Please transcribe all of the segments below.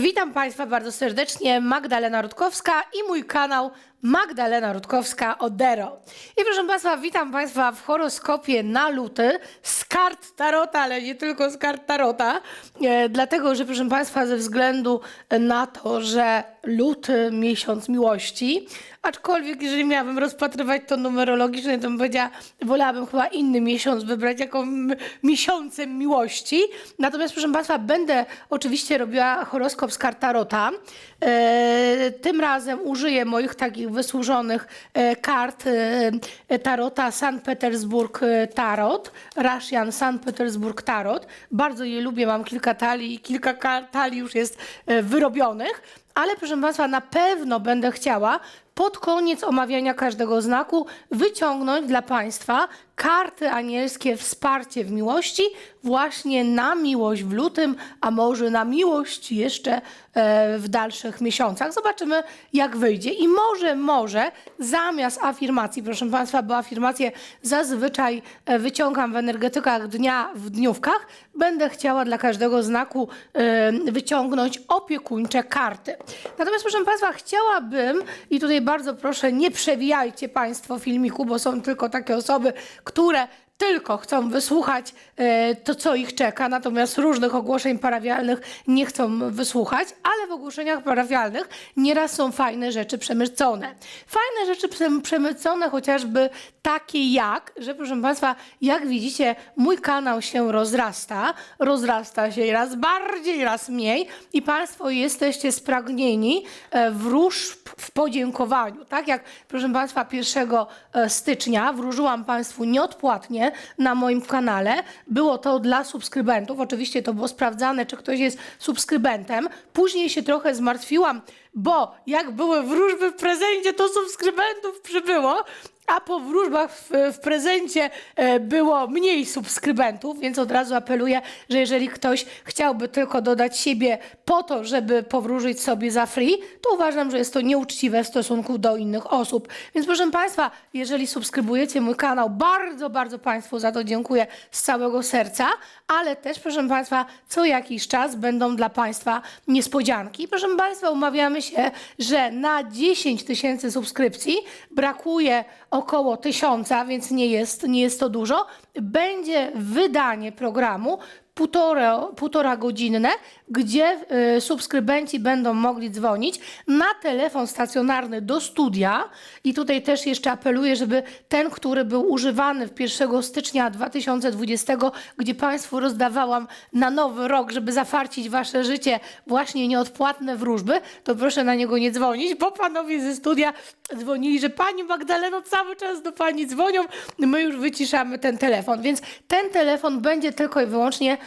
Witam Państwa bardzo serdecznie, Magdalena Rutkowska i mój kanał Magdalena Rutkowska Odero. I proszę Państwa, witam Państwa w horoskopie na luty z kart Tarota, ale nie tylko z kart Tarota, e, dlatego, że proszę Państwa, ze względu na to, że luty, miesiąc miłości, aczkolwiek jeżeli miałabym rozpatrywać to numerologicznie, to bym powiedziała, wolałabym chyba inny miesiąc wybrać jako miesiącem miłości. Natomiast proszę Państwa, będę oczywiście robiła horoskop z kart Tarota. E, tym razem użyję moich takich wysłużonych e, kart e, Tarota Sankt Petersburg e, Tarot, Russian Sankt Petersburg Tarot. Bardzo je lubię, mam kilka talii i kilka talii już jest e, wyrobionych. Ale proszę Państwa, na pewno będę chciała pod koniec omawiania każdego znaku wyciągnąć dla Państwa karty anielskie wsparcie w miłości, właśnie na miłość w lutym, a może na miłość jeszcze e, w dalszych miesiącach. Zobaczymy, jak wyjdzie. I może, może zamiast afirmacji, proszę Państwa, bo afirmacje zazwyczaj e, wyciągam w energetykach dnia, w dniówkach, będę chciała dla każdego znaku e, wyciągnąć opiekuńcze karty. Natomiast, proszę Państwa, chciałabym, i tutaj bardzo proszę, nie przewijajcie Państwo filmiku, bo są tylko takie osoby, które tylko chcą wysłuchać e, to, co ich czeka, natomiast różnych ogłoszeń parafialnych nie chcą wysłuchać, ale w ogłoszeniach parafialnych nieraz są fajne rzeczy przemycone. Fajne rzeczy przem- przemycone chociażby takie jak, że proszę Państwa, jak widzicie, mój kanał się rozrasta, rozrasta się raz bardziej, raz mniej i Państwo jesteście spragnieni e, wróżb w podziękowaniu. Tak jak, proszę Państwa, 1 e, stycznia wróżyłam Państwu nieodpłatnie na moim kanale. Było to dla subskrybentów. Oczywiście to było sprawdzane, czy ktoś jest subskrybentem. Później się trochę zmartwiłam, bo jak były wróżby w prezencie, to subskrybentów przybyło. A po wróżbach w, w prezencie e, było mniej subskrybentów, więc od razu apeluję, że jeżeli ktoś chciałby tylko dodać siebie po to, żeby powróżyć sobie za free, to uważam, że jest to nieuczciwe w stosunku do innych osób. Więc proszę Państwa, jeżeli subskrybujecie mój kanał, bardzo, bardzo Państwu za to dziękuję z całego serca, ale też proszę Państwa, co jakiś czas będą dla Państwa niespodzianki. Proszę Państwa, umawiamy się, że na 10 tysięcy subskrypcji brakuje około tysiąca, więc nie jest, nie jest to dużo. Będzie wydanie programu półtora, półtora godzinne, gdzie y, subskrybenci będą mogli dzwonić na telefon stacjonarny do studia. I tutaj też jeszcze apeluję, żeby ten, który był używany w 1 stycznia 2020, gdzie Państwu rozdawałam na nowy rok, żeby zafarcić Wasze życie właśnie nieodpłatne wróżby, to proszę na niego nie dzwonić, bo panowie ze studia dzwonili, że Pani Magdaleno cały czas do Pani dzwonią, my już wyciszamy ten telefon. Więc ten telefon będzie tylko i wyłącznie e,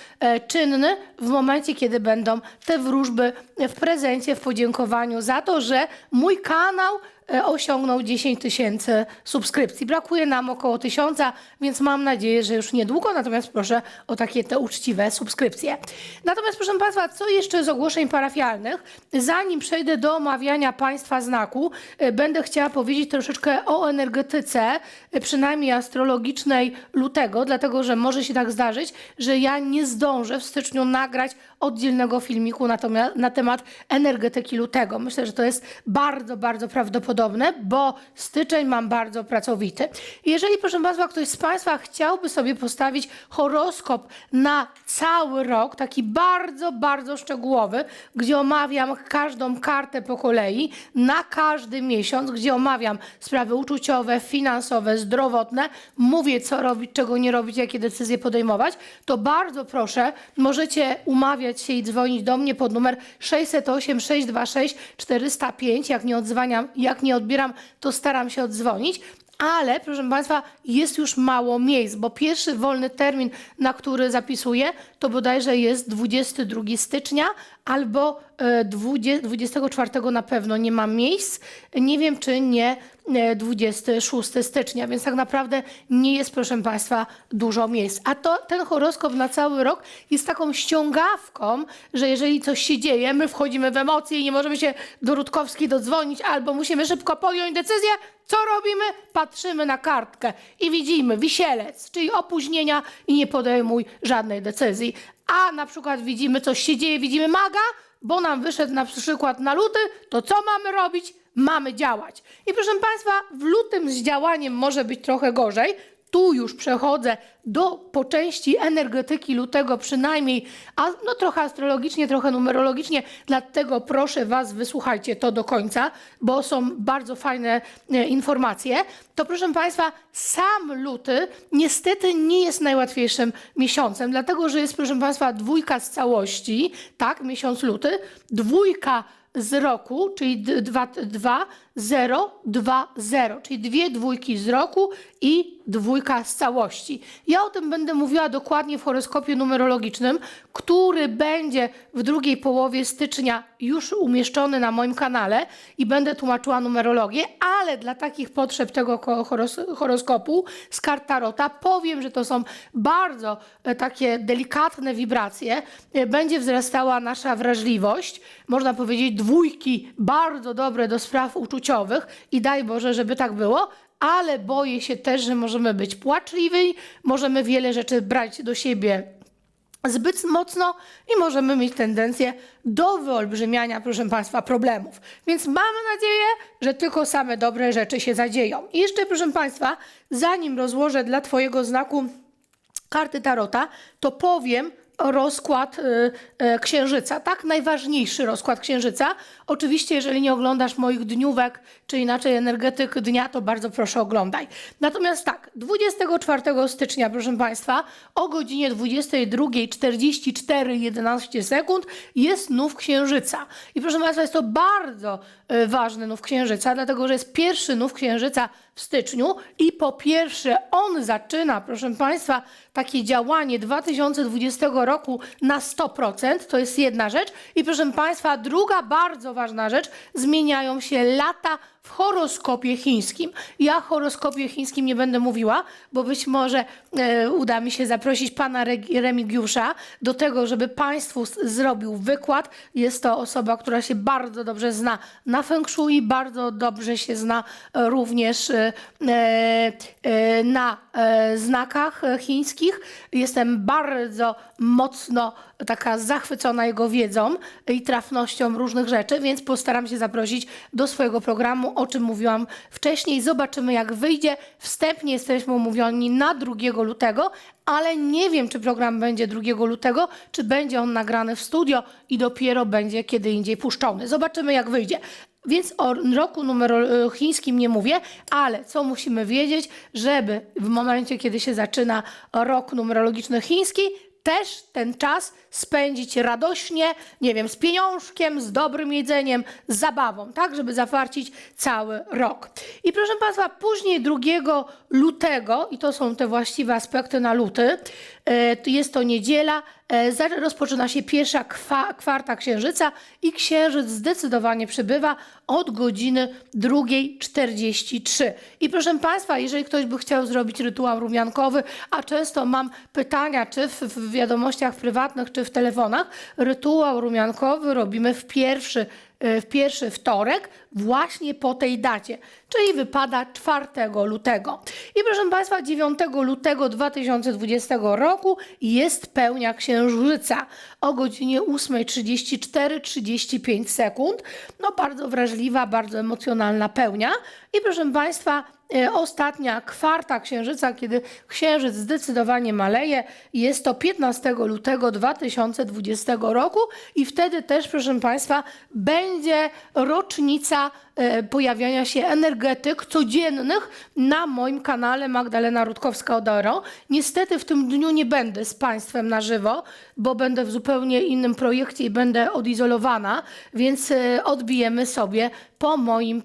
czynny w momencie, kiedy będą te wróżby w prezencie, w podziękowaniu za to, że mój kanał e, osiągnął 10 tysięcy subskrypcji. Brakuje nam około tysiąca, więc mam nadzieję, że już niedługo, natomiast proszę o takie te uczciwe subskrypcje. Natomiast proszę Państwa, co jeszcze z ogłoszeń parafialnych? Zanim przejdę do omawiania Państwa znaku, e, będę chciała powiedzieć troszeczkę o energetyce, e, przynajmniej astrologicznej lutego, dlatego że może się tak zdarzyć, że ja nie zdążę w styczniu nagrać oddzielnego filmiku na, na temat energetyki lutego. Myślę, że to jest bardzo, bardzo prawdopodobne, bo styczeń mam bardzo pracowity. Jeżeli, proszę Państwa, ktoś z Państwa chciałby sobie postawić horoskop na cały rok, taki bardzo, bardzo szczegółowy, gdzie omawiam każdą kartę po kolei, na każdy miesiąc, gdzie omawiam sprawy uczuciowe, finansowe, zdrowotne, mówię co robić, czego nie robić, jakie decyzje podejmować, to bardzo proszę, możecie umawiać się i dzwonić do mnie pod numer 608 626 405. Jak nie odzwaniam, jak nie odbieram, to staram się oddzwonić. Ale, proszę Państwa, jest już mało miejsc, bo pierwszy wolny termin, na który zapisuję, to bodajże jest 22 stycznia albo 20, 24 na pewno nie ma miejsc. Nie wiem, czy nie e, 26 stycznia, więc tak naprawdę nie jest, proszę Państwa, dużo miejsc. A to ten horoskop na cały rok jest taką ściągawką, że jeżeli coś się dzieje, my wchodzimy w emocje i nie możemy się do Rutkowskiej dodzwonić, albo musimy szybko podjąć decyzję, co robimy? Patrzymy na kartkę i widzimy wisielec, czyli opóźnienia i nie podejmuj żadnej decyzji. A na przykład widzimy, coś się dzieje, widzimy maga, bo nam wyszedł na przykład na luty, to co mamy robić? Mamy działać. I proszę Państwa, w lutym z działaniem może być trochę gorzej. Tu już przechodzę do po części energetyki lutego przynajmniej, a no trochę astrologicznie, trochę numerologicznie, dlatego proszę Was, wysłuchajcie to do końca, bo są bardzo fajne e, informacje. To proszę Państwa, sam luty niestety nie jest najłatwiejszym miesiącem, dlatego że jest proszę Państwa dwójka z całości, tak, miesiąc luty, dwójka z roku, czyli 2, 2, 0, 2, 0, czyli dwie dwójki z roku i dwójka z całości. Ja o tym będę mówiła dokładnie w horoskopie numerologicznym, który będzie w drugiej połowie stycznia już umieszczony na moim kanale i będę tłumaczyła numerologię, ale dla takich potrzeb tego ko- horos- horoskopu z kart Tarota powiem, że to są bardzo e, takie delikatne wibracje. E, Będzie wzrastała nasza wrażliwość, można powiedzieć dwójki bardzo dobre do spraw uczuciowych i daj Boże, żeby tak było, ale boję się też, że możemy być płaczliwi, możemy wiele rzeczy brać do siebie zbyt mocno i możemy mieć tendencję do wyolbrzymiania, proszę Państwa, problemów. Więc mam nadzieję, że tylko same dobre rzeczy się zadzieją. I jeszcze, proszę Państwa, zanim rozłożę dla Twojego znaku karty Tarota, to powiem rozkład y, y, księżyca, tak? Najważniejszy rozkład księżyca. Oczywiście, jeżeli nie oglądasz moich dniówek, czy inaczej energetyk dnia, to bardzo proszę oglądaj. Natomiast tak, 24 stycznia, proszę Państwa, o godzinie 22.44 11 sekund jest nów księżyca. I proszę Państwa, jest to bardzo y, ważny nów księżyca, dlatego że jest pierwszy nów księżyca w styczniu i po pierwsze on zaczyna, proszę Państwa, takie działanie 2020 roku na 100%, to jest jedna rzecz. I proszę Państwa, druga bardzo ważna rzecz, zmieniają się lata w horoskopie chińskim. Ja o horoskopie chińskim nie będę mówiła, bo być może e, uda mi się zaprosić pana Remigiusza do tego, żeby Państwu zrobił wykład. Jest to osoba, która się bardzo dobrze zna na feng shui, bardzo dobrze się zna e, również e, e, e, na e, znakach e, chińskich. Jestem bardzo mocno taka zachwycona jego wiedzą i trafnością różnych rzeczy, więc postaram się zaprosić do swojego programu, o czym mówiłam wcześniej. Zobaczymy, jak wyjdzie. Wstępnie jesteśmy umówieni na 2 lutego, ale nie wiem, czy program będzie 2 lutego, czy będzie on nagrany w studio i dopiero będzie kiedy indziej puszczony. Zobaczymy, jak wyjdzie. Więc o roku numero chińskim nie mówię, ale co musimy wiedzieć, żeby w momencie, kiedy się zaczyna rok numerologiczny chiński, też ten czas spędzić radośnie, nie wiem, z pieniążkiem, z dobrym jedzeniem, z zabawą, tak, żeby zafarcić cały rok. I proszę Państwa, później 2 lutego, i to są te właściwe aspekty na luty, jest to niedziela, e, rozpoczyna się pierwsza kwa, kwarta księżyca i księżyc zdecydowanie przybywa od godziny 2.43. I proszę Państwa, jeżeli ktoś by chciał zrobić rytuał rumiankowy, a często mam pytania, czy w, w wiadomościach prywatnych, czy w telefonach, rytuał rumiankowy robimy w pierwszy e, w pierwszy wtorek, właśnie po tej dacie, czyli wypada 4 lutego. I proszę Państwa, 9 lutego 2020 roku jest pełnia księżyca o godzinie 8.34-35 sekund. No bardzo wrażliwa, bardzo emocjonalna pełnia. I proszę Państwa, e, ostatnia kwarta księżyca, kiedy księżyc zdecydowanie maleje, jest to 15 lutego 2020 roku i wtedy też, proszę Państwa, będzie rocznica e, pojawiania się energetyk codziennych na moim kanale Magdalena Rutkowska-Odoro. Niestety w tym dniu nie będę z Państwem na żywo, bo będę w zupełnie innym projekcie i będę odizolowana, więc e, odbijemy sobie po moim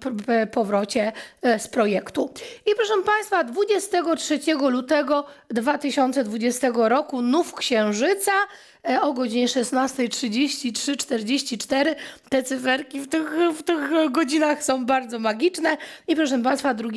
powrocie e, z projektu. I proszę Państwa, 23 lutego 2020 roku nów księżyca e, o godzinie 16.33, 44. Te cyferki w tych, w tych godzinach są bardzo magiczne. I proszę Państwa, 2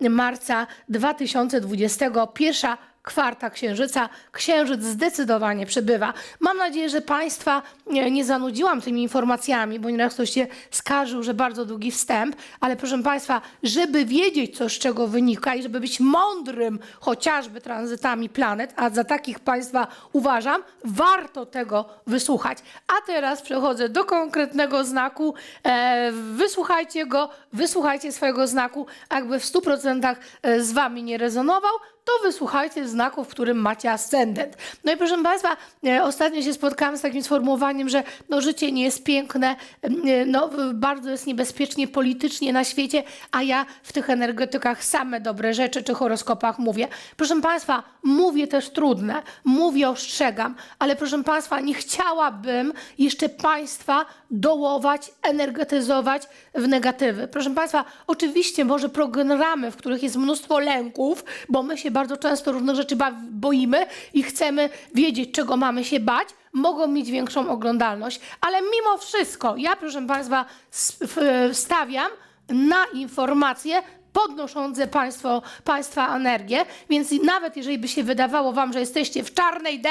marca 2020 pierwsza kwarta księżyca. Księżyc zdecydowanie przybywa. Mam nadzieję, że Państwa nie, nie zanudziłam tymi informacjami, bo nieraz ktoś się skarżył, że bardzo długi wstęp, ale proszę Państwa, żeby wiedzieć, co z czego wynika i żeby być mądrym chociażby tranzytami planet, a za takich Państwa uważam, warto tego wysłuchać. A teraz przechodzę do konkretnego znaku. E, wysłuchajcie go, wysłuchajcie swojego znaku, jakby w 100% e, z Wami nie rezonował, to wysłuchajcie znaku, w którym macie ascendent. No i proszę Państwa, e, ostatnio się spotkałam z takim sformułowaniem, że no, życie nie jest piękne, e, no, bardzo jest niebezpiecznie politycznie na świecie, a ja w tych energetykach same dobre rzeczy czy horoskopach mówię. Proszę Państwa, mówię też trudne, mówię, ostrzegam, ale proszę Państwa, nie chciałabym jeszcze Państwa dołować, energetyzować w negatywy. Proszę Państwa, oczywiście może programy, w których jest mnóstwo lęków, bo my się bardzo często różnych rzeczy boimy i chcemy wiedzieć, czego mamy się bać, mogą mieć większą oglądalność, ale mimo wszystko ja, proszę Państwa, stawiam na informacje podnoszące państwo, Państwa energię, więc nawet jeżeli by się wydawało Wam, że jesteście w czarnej D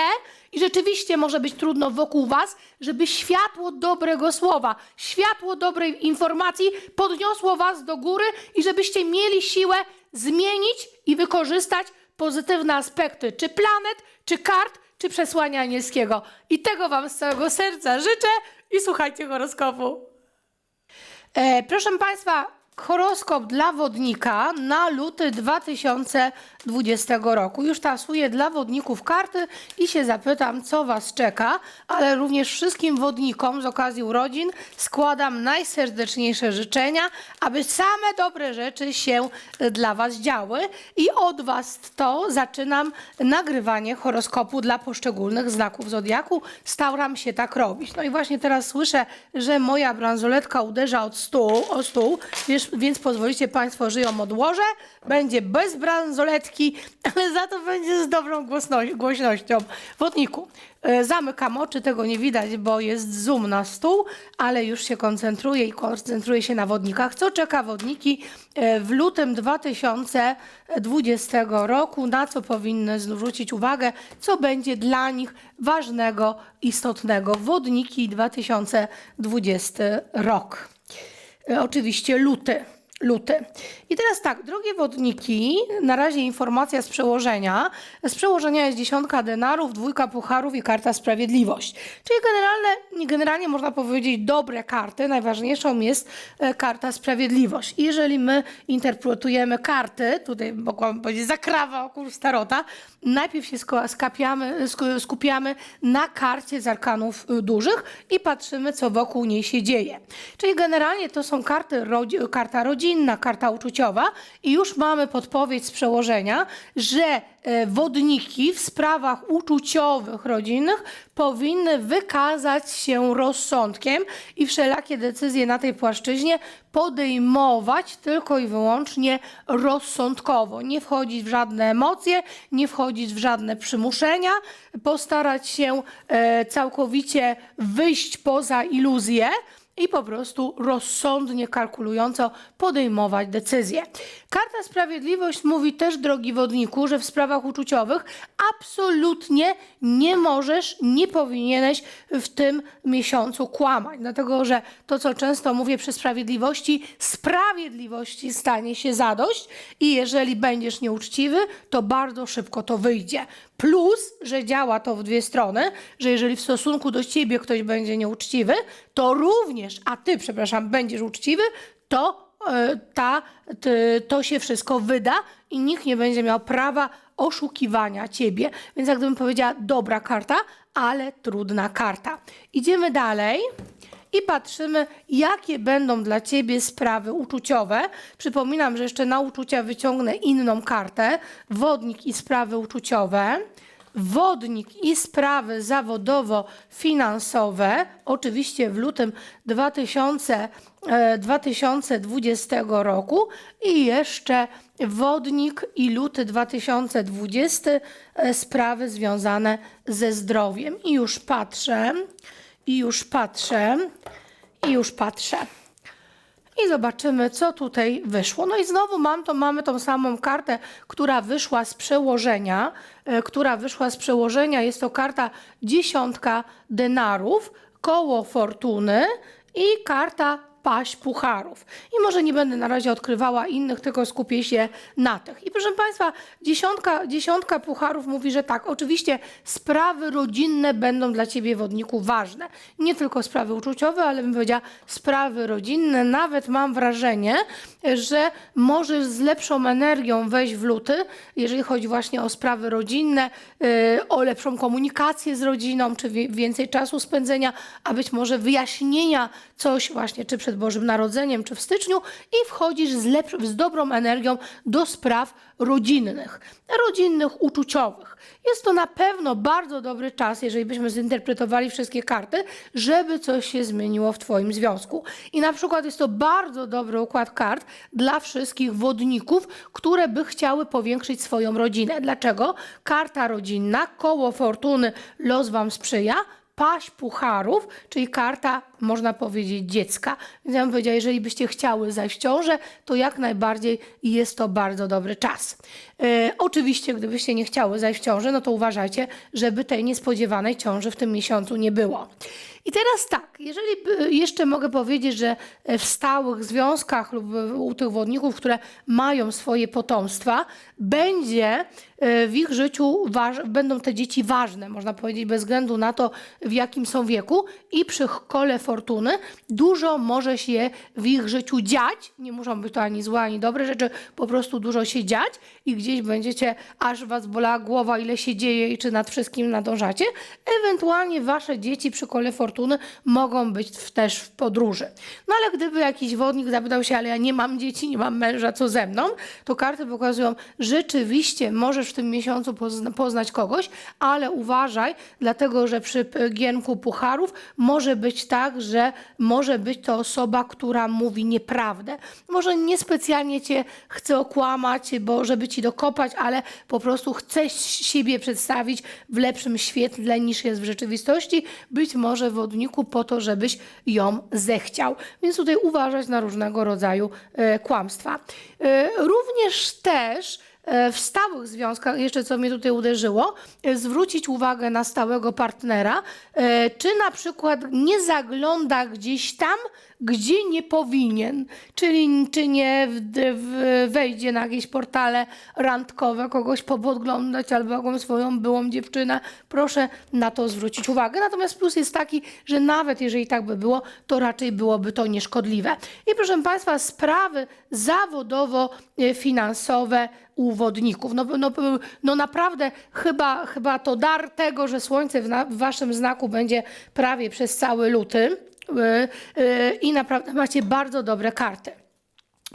i rzeczywiście może być trudno wokół Was, żeby światło dobrego słowa, światło dobrej informacji podniosło Was do góry i żebyście mieli siłę zmienić i wykorzystać pozytywne aspekty czy planet, czy kart, czy przesłania anielskiego. I tego Wam z całego serca życzę i słuchajcie horoskopu. E, proszę Państwa, horoskop dla wodnika na luty 2020 roku. Już tasuję dla wodników karty i się zapytam, co Was czeka, ale również wszystkim wodnikom z okazji urodzin składam najserdeczniejsze życzenia, aby same dobre rzeczy się dla Was działy i od Was to zaczynam nagrywanie horoskopu dla poszczególnych znaków zodiaku. Staram się tak robić. No i właśnie teraz słyszę, że moja bransoletka uderza od stół, o stół, wiesz, więc pozwolicie Państwo, że ją odłożę. Będzie bez bransoletki, ale za to będzie z dobrą głośnością. Wodniku, e, zamykam oczy, tego nie widać, bo jest zoom na stół, ale już się koncentruję i koncentruję się na wodnikach. Co czeka wodniki e, w lutym 2020 roku? Na co powinny zwrócić uwagę? Co będzie dla nich ważnego, istotnego? Wodniki 2020 rok. E, Oczywiście luty. Luty. I teraz tak, drogie wodniki, na razie informacja z przełożenia. Z przełożenia jest dziesiątka denarów, dwójka pucharów i karta sprawiedliwość. Czyli generalne, generalnie można powiedzieć dobre karty. Najważniejszą jest e, karta sprawiedliwość. Jeżeli my interpretujemy karty, tutaj mogłabym powiedzieć zakrawa okół starota, najpierw się skapiamy, sku- skupiamy na karcie z arkanów y, dużych i patrzymy, co wokół niej się dzieje. Czyli generalnie to są karty, karta rodzinna, karta uczuciowa i już mamy podpowiedź z przełożenia, że e, wodniki w sprawach uczuciowych, rodzinnych powinny wykazać się rozsądkiem i wszelakie decyzje na tej płaszczyźnie podejmować tylko i wyłącznie rozsądkowo. Nie wchodzić w żadne emocje, nie wchodzić w żadne przymuszenia, postarać się e, całkowicie wyjść poza iluzję i po prostu rozsądnie, kalkulująco podejmować decyzje. Karta Sprawiedliwość mówi też, drogi wodniku, że w sprawach uczuciowych absolutnie nie możesz, nie powinieneś w tym miesiącu kłamać, dlatego że to, co często mówię przy sprawiedliwości, sprawiedliwości stanie się zadość i jeżeli będziesz nieuczciwy, to bardzo szybko to wyjdzie. Plus, że działa to w dwie strony, że jeżeli w stosunku do ciebie ktoś będzie nieuczciwy, to również, a ty, przepraszam, będziesz uczciwy, to ta, ty, to się wszystko wyda i nikt nie będzie miał prawa oszukiwania ciebie. Więc jak gdybym powiedziała, dobra karta, ale trudna karta. Idziemy dalej. I patrzymy, jakie będą dla ciebie sprawy uczuciowe. Przypominam, że jeszcze na uczucia wyciągnę inną kartę. Wodnik i sprawy uczuciowe. Wodnik i sprawy zawodowo-finansowe, oczywiście w lutym 2000, e, 2020 roku i jeszcze wodnik i luty 2020 e, sprawy związane ze zdrowiem. I już patrzę, i już patrzę, i już patrzę. I zobaczymy, co tutaj wyszło. No i znowu mam to, mamy tą samą kartę, która wyszła z przełożenia, e, która wyszła z przełożenia. Jest to karta dziesiątka denarów, koło fortuny i karta paść pucharów. I może nie będę na razie odkrywała innych, tylko skupię się na tych. I proszę Państwa, dziesiątka, dziesiątka pucharów mówi, że tak, oczywiście sprawy rodzinne będą dla Ciebie, wodniku, ważne. Nie tylko sprawy uczuciowe, ale bym powiedziała sprawy rodzinne. Nawet mam wrażenie, że możesz z lepszą energią wejść w luty, jeżeli chodzi właśnie o sprawy rodzinne, yy, o lepszą komunikację z rodziną, czy więcej czasu spędzenia, a być może wyjaśnienia coś właśnie, czy przed Bożym Narodzeniem, czy w styczniu i wchodzisz z, z dobrą energią do spraw rodzinnych, rodzinnych, uczuciowych. Jest to na pewno bardzo dobry czas, jeżeli byśmy zinterpretowali wszystkie karty, żeby coś się zmieniło w Twoim związku. I na przykład jest to bardzo dobry układ kart dla wszystkich wodników, które by chciały powiększyć swoją rodzinę. Dlaczego? Karta rodzinna, koło fortuny, los Wam sprzyja, paść pucharów, czyli karta, można powiedzieć, dziecka. Więc ja bym powiedziała, jeżeli byście chciały zajść w ciążę, to jak najbardziej jest to bardzo dobry czas. E, oczywiście, gdybyście nie chciały zajść w ciążę, no to uważajcie, żeby tej niespodziewanej ciąży w tym miesiącu nie było. I teraz tak, jeżeli jeszcze mogę powiedzieć, że w stałych związkach lub u tych wodników, które mają swoje potomstwa, będzie e, w ich życiu będą te dzieci ważne, można powiedzieć, bez względu na to, w jakim są wieku i przy kole fortuny dużo może się w ich życiu dziać. Nie muszą być to ani złe, ani dobre rzeczy, po prostu dużo się dziać i gdzieś będziecie, aż was bolała głowa, ile się dzieje i czy nad wszystkim nadążacie. Ewentualnie wasze dzieci przy kole fortuny mogą być też w podróży. No ale gdyby jakiś wodnik zapytał się, ale ja nie mam dzieci, nie mam męża, co ze mną, to karty pokazują, rzeczywiście możesz w tym miesiącu pozna poznać kogoś, ale uważaj, dlatego że przy gienku pucharów może być tak, że może być to osoba, która mówi nieprawdę. Może niespecjalnie cię chce okłamać, bo żeby ci dokopać, ale po prostu chce siebie przedstawić w lepszym świetle niż jest w rzeczywistości, być może wodniku po to, żebyś ją zechciał. Więc tutaj uważać na różnego rodzaju e, kłamstwa. E, również też w stałych związkach, jeszcze co mnie tutaj uderzyło, e, zwrócić uwagę na stałego partnera, e, czy na przykład nie zagląda gdzieś tam, gdzie nie powinien, czyli czy nie wejdzie na jakieś portale randkowe, kogoś podglądać albo jakąś swoją byłą dziewczynę. Proszę na to zwrócić uwagę. Natomiast plus jest taki, że nawet jeżeli tak by było, to raczej byłoby to nieszkodliwe. I proszę Państwa, sprawy zawodowo-finansowe u wodników. No, no, no naprawdę chyba, chyba to dar tego, że słońce w, na, w waszym znaku będzie prawie przez cały luty yy, yy, i naprawdę macie bardzo dobre karty.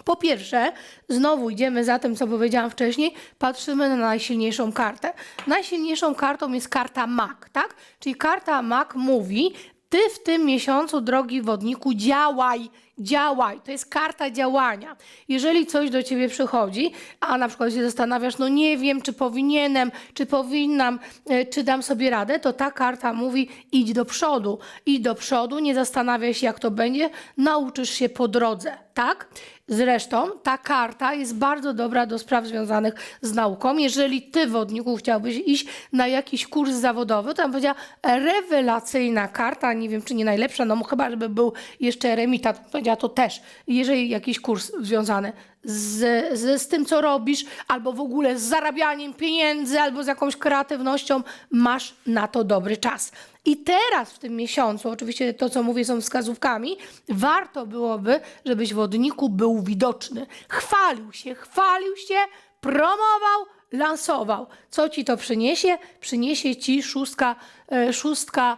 Po pierwsze, znowu idziemy za tym, co powiedziałam wcześniej, patrzymy na najsilniejszą kartę. Najsilniejszą kartą jest karta MAK, tak? Czyli karta MAK mówi, ty w tym miesiącu, drogi wodniku, działaj, działaj. To jest karta działania. Jeżeli coś do ciebie przychodzi, a na przykład się zastanawiasz, no nie wiem, czy powinienem, czy powinnam, e, czy dam sobie radę, to ta karta mówi idź do przodu. Idź do przodu, nie zastanawiaj się, jak to będzie, nauczysz się po drodze, tak? Zresztą ta karta jest bardzo dobra do spraw związanych z nauką. Jeżeli ty, wodniku, chciałbyś iść na jakiś kurs zawodowy, to tam powiedziała rewelacyjna karta, nie wiem, czy nie najlepsza, no chyba, żeby był jeszcze eremita, powiedziała to też. Jeżeli jakiś kurs związany z, z, z tym, co robisz, albo w ogóle z zarabianiem pieniędzy, albo z jakąś kreatywnością, masz na to dobry czas. I teraz w tym miesiącu, oczywiście to, co mówię, są wskazówkami, warto byłoby, żebyś wodniku był widoczny. Chwalił się, chwalił się, promował, lansował. Co ci to przyniesie? Przyniesie ci szóstka, e, szóstka,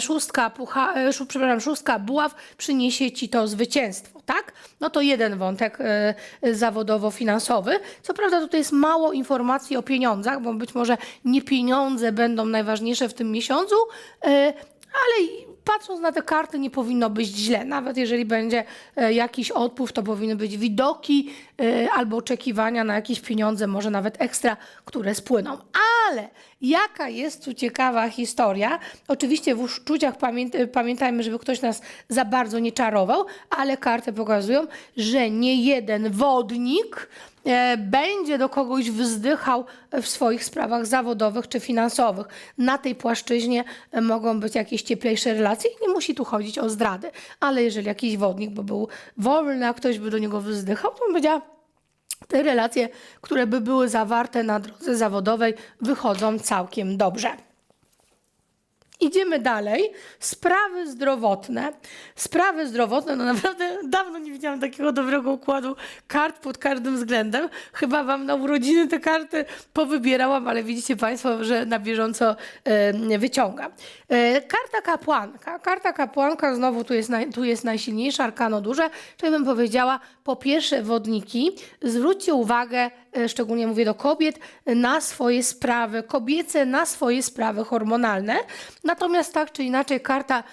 szóstka, pucha, e, przepraszam, szóstka buław, przyniesie ci to zwycięstwo, tak? No to jeden wątek e, zawodowo-finansowy. Co prawda tutaj jest mało informacji o pieniądzach, bo być może nie pieniądze będą najważniejsze w tym miesiącu, e, ale patrząc na te karty nie powinno być źle. Nawet jeżeli będzie e, jakiś odpływ, to powinny być widoki e, albo oczekiwania na jakieś pieniądze, może nawet ekstra, które spłyną. Ale jaka jest tu ciekawa historia? Oczywiście w uczuciach pamię- pamiętajmy, żeby ktoś nas za bardzo nie czarował, ale karty pokazują, że nie jeden wodnik e, będzie do kogoś wzdychał w swoich sprawach zawodowych czy finansowych. Na tej płaszczyźnie mogą być jakieś cieplejsze relacje i nie musi tu chodzić o zdrady. Ale jeżeli jakiś wodnik by był wolny, a ktoś by do niego wzdychał, to on powiedział, te relacje, które by były zawarte na drodze zawodowej, wychodzą całkiem dobrze. Idziemy dalej. Sprawy zdrowotne. Sprawy zdrowotne, no naprawdę dawno nie widziałam takiego dobrego układu kart pod każdym względem. Chyba wam na urodziny te karty powybierałam, ale widzicie Państwo, że na bieżąco wyciągam. E, karta kapłanka. Karta kapłanka znowu tu jest, naj, tu jest najsilniejsza, arkano duże, czyli bym powiedziała, po pierwsze wodniki, zwróćcie uwagę, e, szczególnie mówię do kobiet, na swoje sprawy kobiece, na swoje sprawy hormonalne. Natomiast tak czy inaczej karta,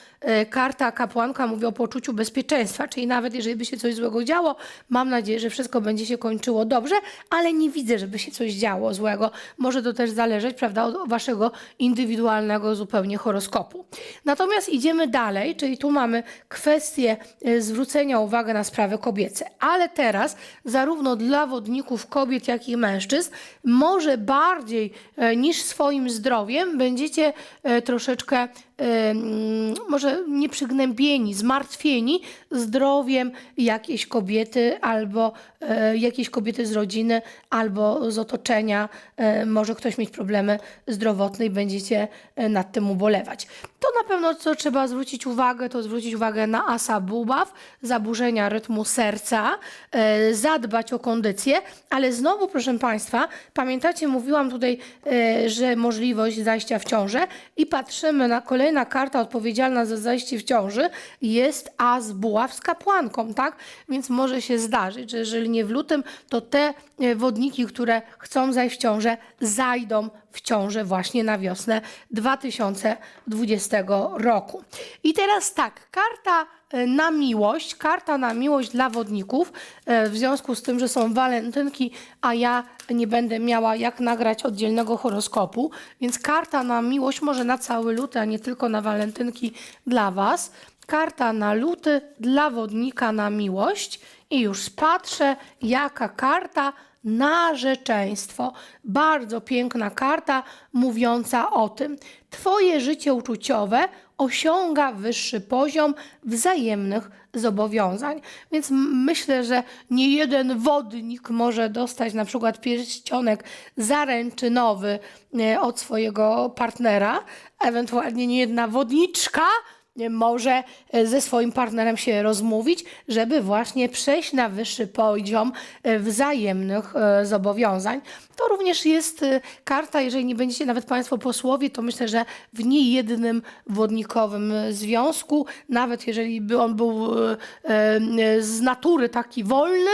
karta kapłanka mówi o poczuciu bezpieczeństwa, czyli nawet jeżeli by się coś złego działo, mam nadzieję, że wszystko będzie się kończyło dobrze, ale nie widzę, żeby się coś działo złego. Może to też zależeć, prawda, od waszego indywidualnego zupełnie horoskopu. Natomiast idziemy dalej, czyli tu mamy kwestię e, zwrócenia uwagi na sprawy kobiece, ale teraz zarówno dla wodników kobiet, jak i mężczyzn, może bardziej e, niż swoim zdrowiem będziecie e, troszeczkę e, może nie przygnębieni, zmartwieni zdrowiem jakiejś kobiety albo e, jakiejś kobiety z rodziny albo z otoczenia. E, może ktoś mieć problemy zdrowotne i będziecie e, nad tym ubolewać. To na pewno, co trzeba zwrócić uwagę, to zwrócić uwagę na asa bubaw, zaburzenia rytmu serca, zadbać o kondycję, ale znowu, proszę Państwa, pamiętacie, mówiłam tutaj, że możliwość zajścia w ciążę i patrzymy na kolejna karta odpowiedzialna za zajście w ciąży jest as buław z kapłanką, tak? Więc może się zdarzyć, że jeżeli nie w lutym, to te e, wodniki, które chcą zajść w ciążę, zajdą w ciążę właśnie na wiosnę 2020 roku. I teraz tak, karta e, na miłość, karta na miłość dla wodników, e, w związku z tym, że są walentynki, a ja nie będę miała jak nagrać oddzielnego horoskopu, więc karta na miłość może na cały luty, a nie tylko na walentynki dla Was. Karta na luty dla wodnika na miłość i już patrzę, jaka karta narzeczeństwo. Bardzo piękna karta mówiąca o tym. Twoje życie uczuciowe osiąga wyższy poziom wzajemnych zobowiązań. Więc myślę, że nie jeden wodnik może dostać na przykład pierścionek zaręczynowy e, od swojego partnera, ewentualnie nie jedna wodniczka może e, ze swoim partnerem się rozmówić, żeby właśnie przejść na wyższy poziom e, wzajemnych e, zobowiązań. To również jest karta, jeżeli nie będziecie nawet Państwo posłowie, to myślę, że w niejednym wodnikowym związku, nawet jeżeli by on był z natury taki wolny,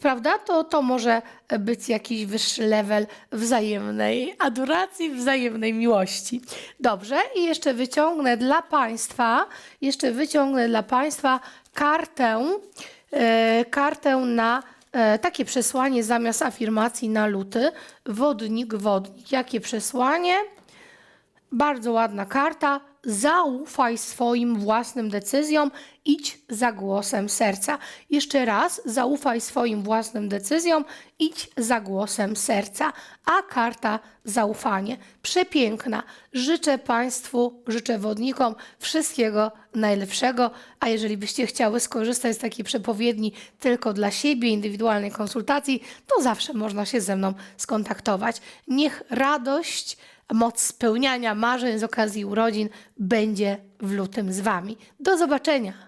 prawda, to, to może być jakiś wyższy level wzajemnej adoracji, wzajemnej miłości. Dobrze, i jeszcze wyciągnę dla Państwa, jeszcze wyciągnę dla Państwa kartę, e, kartę na e, takie przesłanie zamiast afirmacji na luty. Wodnik, wodnik. Jakie przesłanie? Bardzo ładna karta. Zaufaj swoim własnym decyzjom, idź za głosem serca. Jeszcze raz, zaufaj swoim własnym decyzjom, idź za głosem serca. A karta zaufanie. Przepiękna. Życzę Państwu, życzę wodnikom wszystkiego najlepszego. A jeżeli byście chciały skorzystać z takiej przepowiedni tylko dla siebie, indywidualnej konsultacji, to zawsze można się ze mną skontaktować. Niech radość moc spełniania marzeń z okazji urodzin będzie w lutym z Wami. Do zobaczenia!